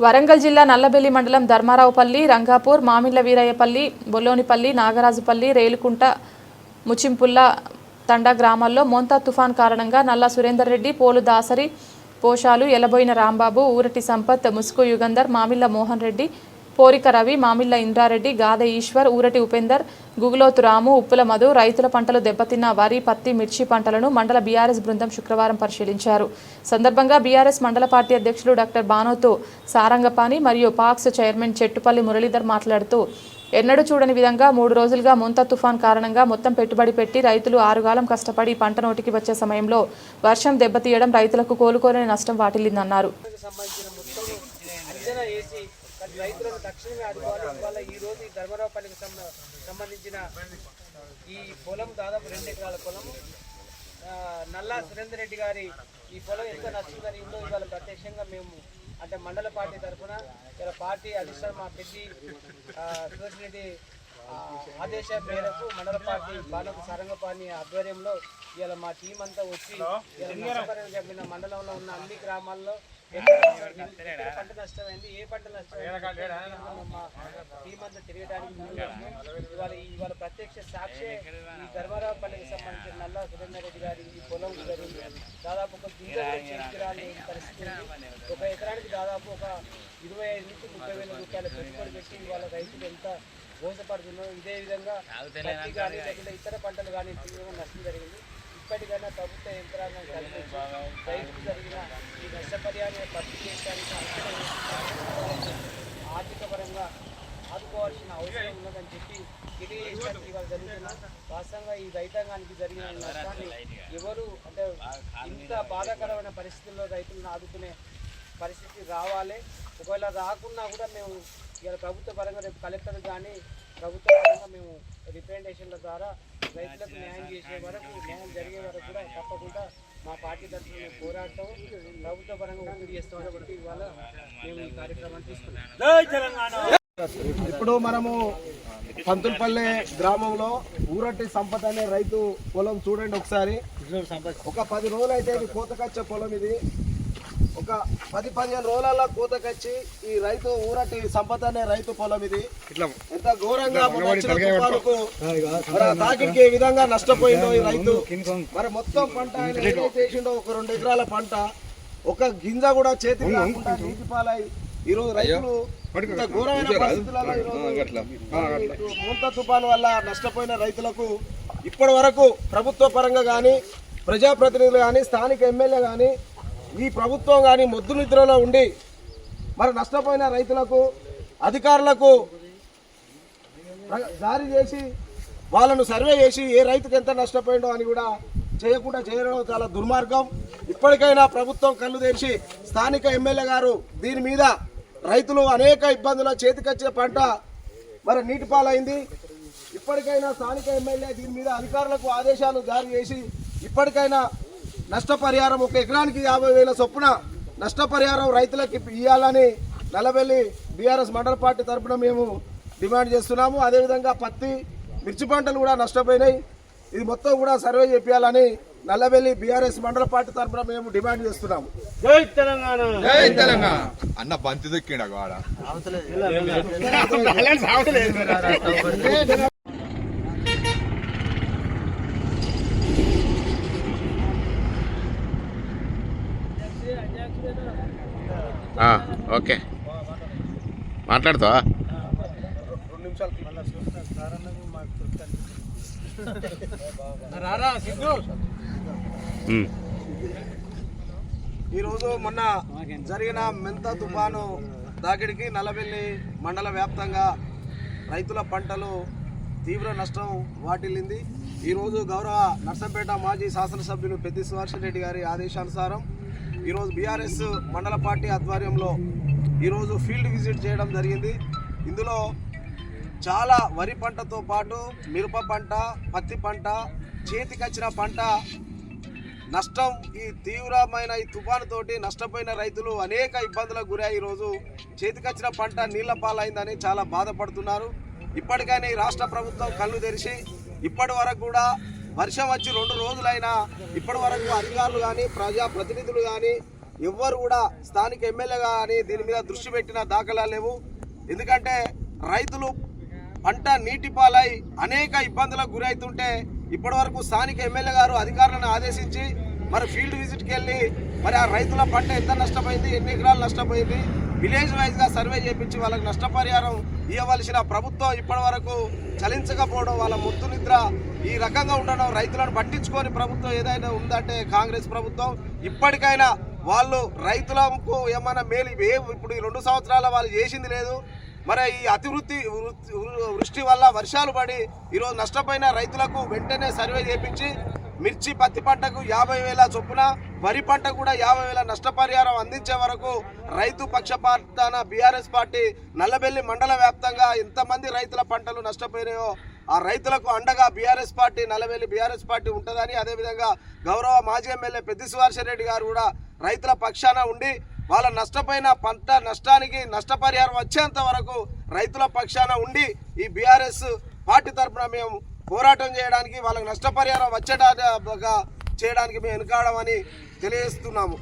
వరంగల్ జిల్లా నల్లబెల్లి మండలం ధర్మారావుపల్లి రంగాపూర్ మామిళ్ళ వీరయ్యపల్లి బొల్లోనిపల్లి నాగరాజుపల్లి రేలుకుంట ముచింపుల్ల తండా గ్రామాల్లో మోంతా తుఫాన్ కారణంగా నల్ల సురేందర్ రెడ్డి పోలు దాసరి పోషాలు ఎలబోయిన రాంబాబు ఊరటి సంపత్ ముసుగు యుగంధర్ మామిళ్ళ మోహన్ రెడ్డి పోరిక రవి మామిళ్ళ ఇంద్రారెడ్డి గాదె ఈశ్వర్ ఊరటి ఉపేందర్ గుగులోతు రాము ఉప్పుల మధు రైతుల పంటలు దెబ్బతిన్న వరి పత్తి మిర్చి పంటలను మండల బీఆర్ఎస్ బృందం శుక్రవారం పరిశీలించారు. సందర్భంగా బీఆర్ఎస్ మండల పార్టీ అధ్యక్షులు డాక్టర్ బానోతో సారంగపాణి మరియు పాక్స్ చైర్మన్ చెట్టుపల్లి మురళీధర్ మాట్లాడుతూ ఎన్నడూ చూడని విధంగా మూడు రోజులుగా ముంత తుఫాన్ కారణంగా మొత్తం పెట్టుబడి పెట్టి రైతులు ఆరుగాలం కష్టపడి పంట నోటికి వచ్చే సమయంలో వర్షం దెబ్బతీయడం రైతులకు కోలుకోలేని నష్టం వాటిల్లిందన్నారు. రైతులను తక్షణమే ఆదుకోవాలి ఇవాళ ఈ రోజు ఈ ధర్మరావుపల్లికి సంబ- సంబంధించిన ఈ పొలం దాదాపు రెండు ఎకరాల పొలం. నల్లా సురేందర్ రెడ్డి గారి ఈ పొలం ఎంత నష్టం జరిగిందో ఇవాళ ప్రత్యక్షంగా మేము అంటే మండల పార్టీ తరఫున ఇలా పార్టీ అధిష్టానం మా పెద్ది సురేష్ రెడ్డి ఆ, ఆదేశాల మేరకు మండల పార్టీ బాలకు సారంగపాణి ఆధ్వర్యంలో ఇవాళ మా టీం అంతా వచ్చి చెప్పిన మండలంలో ఉన్న అన్ని గ్రామాల్లో పంట నష్టమైంది ఏ పంట నష్టమైంది మా టీం అంతా తిరగడానికి ఇవాళ ఇవాళ ప్రత్యక్ష సాక్షి ఈ ధర్మారావుపల్లికి సంబంధించిన నల్ల సురేందర్ రెడ్డి గారి ఈ పొలం జరిగింది. దాదాపు ఒక పరిస్థితి. ఒక ఎకరానికి దాదాపు ఒక ఇరవై ఐదు నుంచి ముప్పై వేల రూపాయల పెట్టుబడి పెట్టి ఇవాళ రైతులు ఎంత మోసపడుతున్నారు ఇదే విధంగా పత్తి కానీ లేకుంటే ఇతర పంటలు కానీ తీవ్రంగా నష్టం జరిగింది. ఇప్పటికైనా ప్రభుత్వ యంత్రాంగం రైతుకు జరిగిన ఈ నష్టపరిహారం భర్తీ చేయడానికి ఆర్థిక పరంగా ఆదుకోవాల్సిన అవసరం ఉన్నదని చెప్పి తెలియజేయడానికి ఇవాళ జరుగుతున్న వాస్తవంగా ఈ రైతాంగానికి జరిగిన నష్టాన్ని ఎవరు అంటే ఇంత బాధాకరమైన పరిస్థితుల్లో రైతులను ఆదుకునే పరిస్థితి రావాలి. ఒకవేళ రాకున్నా కూడా మేము ఇవాళ ప్రభుత్వ పరంగా రేపు కలెక్టర్ కానీ ప్రభుత్వ పరంగా మేము రిప్రజెంటేషన్ల ద్వారా రైతులకు న్యాయం చేసే వరకు న్యాయం జరిగే వరకు కూడా తప్పకుండా మా పార్టీ తరఫున మేము ప్రభుత్వ పరంగా ఒత్తిడి చేస్తామని చెప్పి ఇవాళ మేము ఈ కార్యక్రమాన్ని తీసుకున్నాం. ఇప్పుడు మనము పంతులపల్లె గ్రామంలో ఊరటి సంపద అనే రైతు పొలం చూడండి ఒకసారి. ఒక పది రోజులు అయితే ఇది కోతకొచ్చే పొలం ఇది. ఒక పది పదిహేను రోజులలో కోతకొచ్చి ఈ రైతు ఊరటి సంపద అనే రైతు పొలం ఇది. ఎంత ఘోరంగా తాకిడికి ఏ విధంగా నష్టపోయిందో ఈ రైతు? మరి మొత్తం పంట ఆయన చేసిండో ఒక రెండు ఎకరాల పంట ఒక గింజ కూడా చేతికి రాకుండా నీటి పాలై ఈరోజు రైతులు ఘోరమైన పరిస్థితులలో ఈరోజు ముంత తుఫాను వల్ల నష్టపోయిన రైతులకు ఇప్పటి వరకు ప్రభుత్వ పరంగా కానీ ప్రజాప్రతినిధులు కానీ స్థానిక ఎమ్మెల్యే కానీ ఈ ప్రభుత్వం కానీ మొద్దు నిద్రలో ఉండి మరి నష్టపోయిన రైతులకు అధికారులకు జారీ చేసి వాళ్ళను సర్వే చేసి ఏ రైతుకు ఎంత నష్టపోయిందో అని కూడా చేయకుండా చేయడం చాలా దుర్మార్గం. ఇప్పటికైనా ప్రభుత్వం కళ్ళు తెరిచి స్థానిక ఎమ్మెల్యే గారు దీని మీద రైతులు అనేక ఇబ్బందుల చేతికొచ్చే పంట మరి నీటి పాలైంది ఇప్పటికైనా స్థానిక ఎమ్మెల్యే దీని మీద అధికారులకు ఆదేశాలు జారీ చేసి ఇప్పటికైనా నష్టపరిహారం ఒక ఎకరానికి యాభై వేల చొప్పున నష్టపరిహారం రైతులకు ఇవ్వాలని నల్లబెల్లి బీఆర్ఎస్ మండల పార్టీ తరఫున మేము డిమాండ్ చేస్తున్నాము. అదేవిధంగా పత్తి మిర్చి పంటలు కూడా నష్టపోయినాయి. ఇది మొత్తం కూడా సర్వే చేపించాలని నల్లబెల్లి బీఆర్ఎస్ మండల పార్టీ తరఫున మేము డిమాండ్ చేస్తున్నాము. జై తెలంగాణ. జై తెలంగాణ. అన్న బంతి దొక్కిండ ఓకే. మాట్లాడుతావా. ఈరోజు మొన్న జరిగిన మెంత తుఫాను దాకిడికి నల్లబెల్లి మండల వ్యాప్తంగా రైతుల పంటలు తీవ్ర నష్టం వాటిల్లింది. ఈరోజు గౌరవ నర్సంపేట మాజీ శాసనసభ్యులు పెద్ది సుదర్శన్ రెడ్డి గారి ఆదేశానుసారం ఈరోజు బీఆర్ఎస్ మండల పార్టీ ఆధ్వర్యంలో ఈరోజు ఫీల్డ్ విజిట్ చేయడం జరిగింది. ఇందులో చాలా వరి పంటతో పాటు మిరప పంట పత్తి పంట చేతికొచ్చిన పంట నష్టం ఈ తీవ్రమైన ఈ తుఫానుతోటి నష్టపోయిన రైతులు అనేక ఇబ్బందులకు గురై ఈరోజు చేతికొచ్చిన పంట నీళ్ళ పాలైందని చాలా బాధపడుతున్నారు. ఇప్పటికైనా ఈ రాష్ట్ర ప్రభుత్వం కళ్ళు తెరిచి ఇప్పటి వరకు కూడా వర్షం వచ్చి రెండు రోజులైనా ఇప్పటి వరకు అధికారులు కానీ ప్రజా ప్రతినిధులు కానీ ఎవ్వరు కూడా స్థానిక ఎమ్మెల్యే కానీ దీని మీద దృష్టి పెట్టిన దాఖలా లేవు. ఎందుకంటే రైతులు పంట నీటి పాలై అనేక ఇబ్బందులకు గురవుతుంటే ఇప్పటి వరకు స్థానిక ఎమ్మెల్యే గారు అధికారులను ఆదేశించి మరి ఫీల్డ్ విజిట్కి వెళ్ళి మరి ఆ రైతుల పంట ఎంత నష్టపోయింది ఎన్ని ఎకరాలు నష్టపోయింది విలేజ్ వైజ్గా సర్వే చేయించి వాళ్ళకి నష్టపరిహారం ఇవ్వవలసిన ప్రభుత్వం ఇప్పటి వరకు చలించకపోవడం వాళ్ళ ముత్తు నిద్ర ఈ రకంగా ఉండడం రైతులను పట్టించుకొని ప్రభుత్వం ఏదైనా ఉందంటే కాంగ్రెస్ ప్రభుత్వం ఇప్పటికైనా వాళ్ళు రైతులకు ఏమైనా మేలు ఏ ఇప్పుడు ఈ రెండు సంవత్సరాల వాళ్ళు చేసింది లేదు. మరి ఈ అతివృత్తి వృష్టి వల్ల వర్షాలు పడి ఈరోజు నష్టపోయిన రైతులకు వెంటనే సర్వే చేపించి మిర్చి పత్తి పంటకు యాభై వేల చొప్పున వరి పంట కూడా యాభై వేల నష్టపరిహారం అందించే వరకు రైతు పక్షపాతాన బీఆర్ఎస్ పార్టీ నల్లబెల్లి మండల వ్యాప్తంగా ఎంతమంది రైతుల పంటలు నష్టపోయినాయో ఆ రైతులకు అండగా బీఆర్ఎస్ పార్టీ నలవేలి బీఆర్ఎస్ పార్టీ ఉంటుందని అదేవిధంగా గౌరవ మాజీ ఎమ్మెల్యే పెద్ది రెడ్డి గారు కూడా రైతుల పక్షాన ఉండి వాళ్ళ నష్టపోయిన పంట నష్టానికి నష్టపరిహారం వచ్చేంత వరకు రైతుల పక్షాన ఉండి ఈ బీఆర్ఎస్ పార్టీ తరఫున మేము పోరాటం చేయడానికి వాళ్ళకి నష్టపరిహారం వచ్చేట చేయడానికి మేము వెనుకాడమని తెలియజేస్తున్నాము.